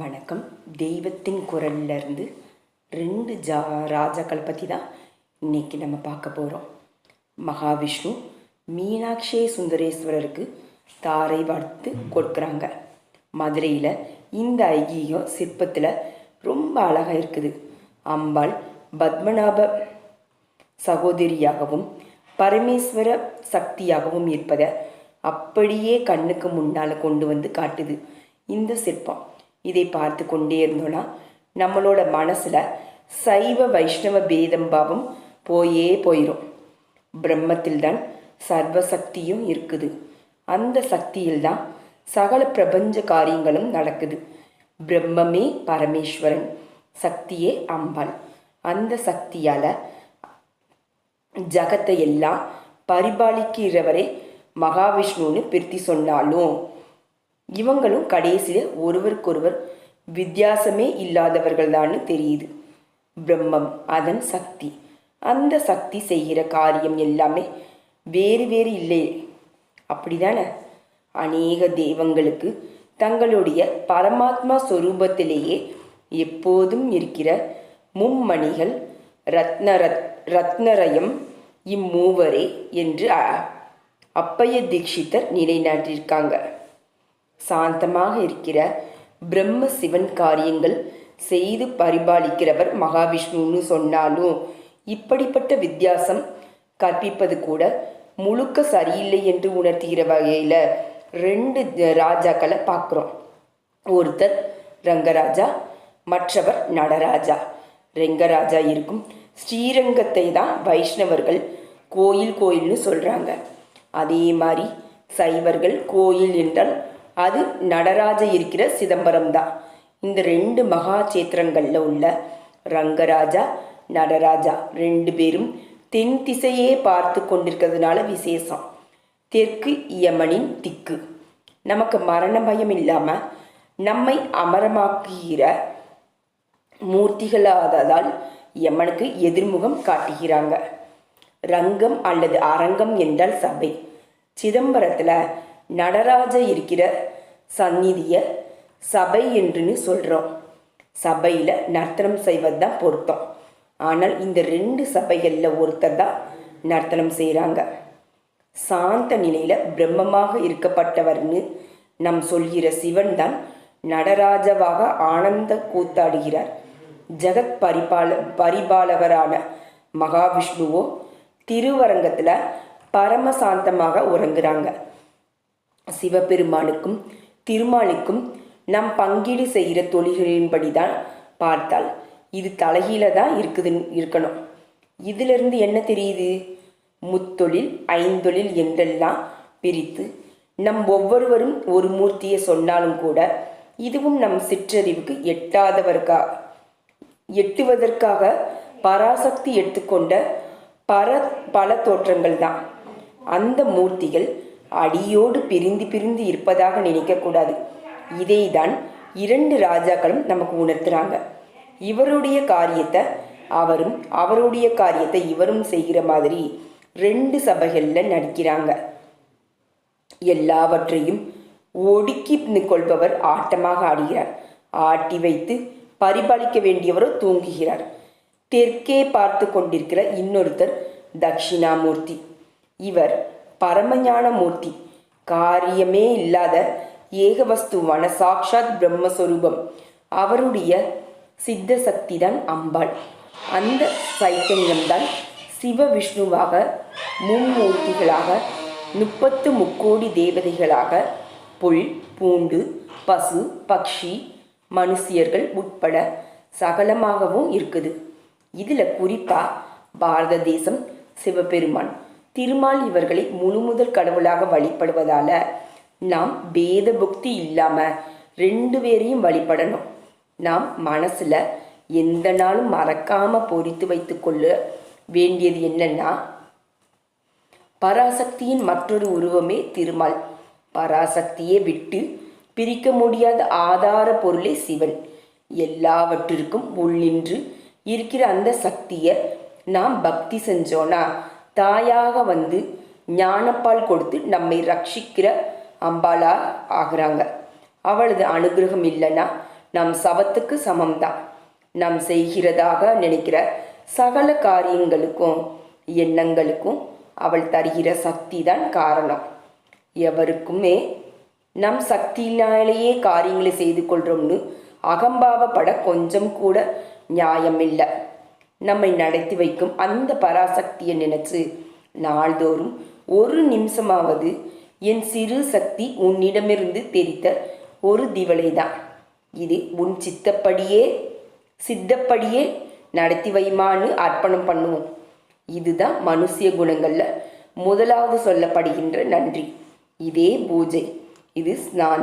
வணக்கம். தெய்வத்தின் குரல்ல இருந்து ரெண்டு ஜா ராஜாக்களை பற்றி தான் இன்னைக்கு நம்ம பார்க்க போகிறோம் மகாவிஷ்ணு மீனாட்சி சுந்தரேஸ்வரருக்கு தாரை வார்த்து கொடுக்குறாங்க. மதுரையில் இந்த ஐகியம் சிற்பத்தில் ரொம்ப அழகாக இருக்குது. அம்பாள் பத்மநாப சகோதரியாகவும் பரமேஸ்வர சக்தியாகவும் இருப்பதை அப்படியே கண்ணுக்கு முன்னால் கொண்டு வந்து காட்டுது இந்த சிற்பம். இதை பார்த்து கொண்டே இருந்தோன்னா நம்மளோட மனசில் சைவ வைஷ்ணவ பேதம் பாவம் போயே போயிடும் பிரம்மத்தில் தான் சர்வசக்தியும் இருக்குது. அந்த சக்தியில் தான் சகல பிரபஞ்ச காரியங்களும் நடக்குது. பிரம்மமே பரமேஸ்வரன் சக்தியே அம்பாள் அந்த சக்தியால் ஜகத்தை எல்லாம் பரிபாலிக்கிறவரே மகாவிஷ்ணுன்னு பிரித்தி சொன்னாலும் இவங்களும் கடைசியில் ஒருவருக்கொருவர் வித்தியாசமே இல்லாதவர்கள்தான்னு தெரியுது. பிரம்மம் அதன் சக்தி. அந்த சக்தி செய்கிற காரியம் எல்லாமே வேறு வேறு இல்லை. அப்படிதானே? அநேக தெய்வங்களுக்கு தங்களுடைய பரமாத்மா சொரூபத்திலேயே எப்போதும் இருக்கிற மும்மணிகள் ரத்ன ரத்னரயம் இம்மூவரே என்று அப்பைய தீட்சிதர் நிலைநாட்டியிருக்காங்க. சாந்தமாக இருக்கிற பிரம்ம சிவன் காரியங்கள் செய்து பரிபாலிக்கிறவர் மகாவிஷ்ணுன்னு சொன்னாலும் இப்படிப்பட்ட வித்தியாசம் கற்பிப்பது கூட முழுக்க சரியில்லை என்று உணர்த்துகிற வகையில் ரெண்டு ராஜாக்களை பார்க்குறோம். ஒருத்தர் ரங்கராஜா மற்றவர் நடராஜா. ரெங்கராஜா இருக்கும் ஸ்ரீரங்கத்தை தான் வைஷ்ணவர்கள் கோயில் கோயில்னு சொல்கிறாங்க அதே மாதிரி சைவர்கள் கோயில் என்றால் அது நடராஜ இருக்கிற சிதம்பரம் தான் இந்த ரெண்டு மகா சேத்திரங்களில் உள்ள ரங்கராஜா நடராஜா ரெண்டு பேரும் தென் திசையே பார்த்து கொண்டிருக்கிறதுனால விசேஷம். தெற்கு யமனின் திக்கு. நமக்கு மரண பயம் இல்லாமல் நம்மை அமரமாக்குகிற மூர்த்திகளாததால் யமனுக்கு எதிர்முகம் காட்டுகிறாங்க. ரங்கம் அல்லது அரங்கம் என்றால் சபை. சிதம்பரத்தில் நடராஜ இருக்கிற சந்நிதிய சபை என்றுன்னு சொல்கிறோம் சபையில் நர்த்தனம் செய்வது தான் பொருத்தம். ஆனால் இந்த ரெண்டு சபைகளில் ஒருத்தர் தான் நர்த்தனம் செய்கிறாங்க சாந்த நிலையில் பிரம்மமாக இருக்கப்பட்டவர்னு நம் சொல்கிற சிவன் தான் நடராஜவாக ஆனந்த கூத்தாடுகிறார். ஜெகத் பரிபால பரிபாலகரான மகாவிஷ்ணுவோ திருவரங்கத்தில் பரமசாந்தமாக உறங்குறாங்க. சிவபெருமானுக்கும் திருமாலுக்கும் நம் பங்கீடு செய்கிற தொழில்களின்படி தான் பார்த்தால் இது தலைகீழ தான் இருக்குது இருக்கணும். இதிலிருந்து என்ன தெரியுது? முத்தொழில் ஐந்தொழில் என்றெல்லாம் பிரித்து நம் ஒவ்வொருவரும் ஒரு மூர்த்தியை சொன்னாலும் கூட இதுவும் நம் சிற்றறிவுக்கு எட்டாதவர்கா எட்டுவதற்காக பராசக்தி எடுத்துக்கொண்ட பர பல தோற்றங்கள் தான் அந்த மூர்த்திகள் அடியோடு பிரிந்து பிரிந்து இருப்பதாக நினைக்கக்கூடாது. இதை தான் இரண்டு ராஜாக்களும் நமக்கு உணர்த்துறாங்க. இவருடைய காரியத்தை அவரும் அவருடைய காரியத்தை இவரும் செய்கிற மாதிரி ரெண்டு சபைகளில் நடிக்கிறாங்க. எல்லாவற்றையும் ஒடுக்கி கொள்பவர் ஆட்டமாக ஆடுகிறார். ஆட்டி வைத்து பரிபாலிக்க வேண்டியவரோ தூங்குகிறார். தெற்கே பார்த்து கொண்டிருக்கிற இன்னொருத்தர் தட்சிணாமூர்த்தி. இவர் பரமஞான மூர்த்தி காரியமே இல்லாத ஏகவஸ்துவான சாக்ஷாத் பிரம்மஸ்வரூபம். அவருடைய சித்த சக்தி தான் அம்பாள். அந்த சைத்தன்யம்தான் சிவ விஷ்ணுவாக மும்மூர்த்திகளாக முப்பத்து முக்கோடி தேவதைகளாக புல் பூண்டு பசு பக்ஷி மனுஷியர்கள் உட்பட சகலமாகவும் இருக்குது. இதில் குறிப்பாக பாரத தேசம் சிவபெருமான். திருமால் இவர்களை முழு முதல் கடவுளாக வழிபடுவதால நாம் பேத புக்தி இல்லாமல் ரெண்டு பேரையும் வழிபடணும். நாம் மனசில் எந்த நாளும் மறக்காமல் பொறித்து வைத்துக்கொள்ள வேண்டியது என்னன்னா பராசக்தியின் மற்றொரு உருவமே திருமால். பராசக்தியை விட்டு பிரிக்க முடியாத ஆதார பொருளே சிவன். எல்லாவற்றிற்கும் உள்ளின்று இருக்கிற அந்த சக்தியை நாம் பக்தி செஞ்சோனா தாயாக வந்து ஞானப்பால் கொடுத்து நம்மை ரட்சிக்கிற அம்பாளா ஆகிறாங்க. அவளது அனுகிரகம் இல்லைன்னா நம் சவத்துக்கு சமம்தான். நாம் செய்கிறதாக நினைக்கிற சகல காரியங்களுக்கும் எண்ணங்களுக்கும் அவள் தருகிற சக்தி தான் காரணம். எவருக்குமே நம் சக்தியினாலேயே காரியங்களை செய்து கொள்றோம்னு அகம்பாவப்பட கொஞ்சம் கூட நியாயம் இல்லை நம்மை நடத்தி வைக்கும் அந்த பராசக்தியை நினைச்சு நாள்தோறும் ஒரு நிமிஷமாவது என் சிறு சக்தி உன்னிடமிருந்து தெரித்த ஒரு திவலைதான். இது உன் சித்தப்படியே சித்தப்படியே நடத்தி வைமான்னு அர்ப்பணம் பண்ணுவோம். இதுதான் மனுஷிய குணங்களில் முதலாவது சொல்லப்படுகின்ற நன்றி. இதே பூஜை. இது ஸ்நானம்.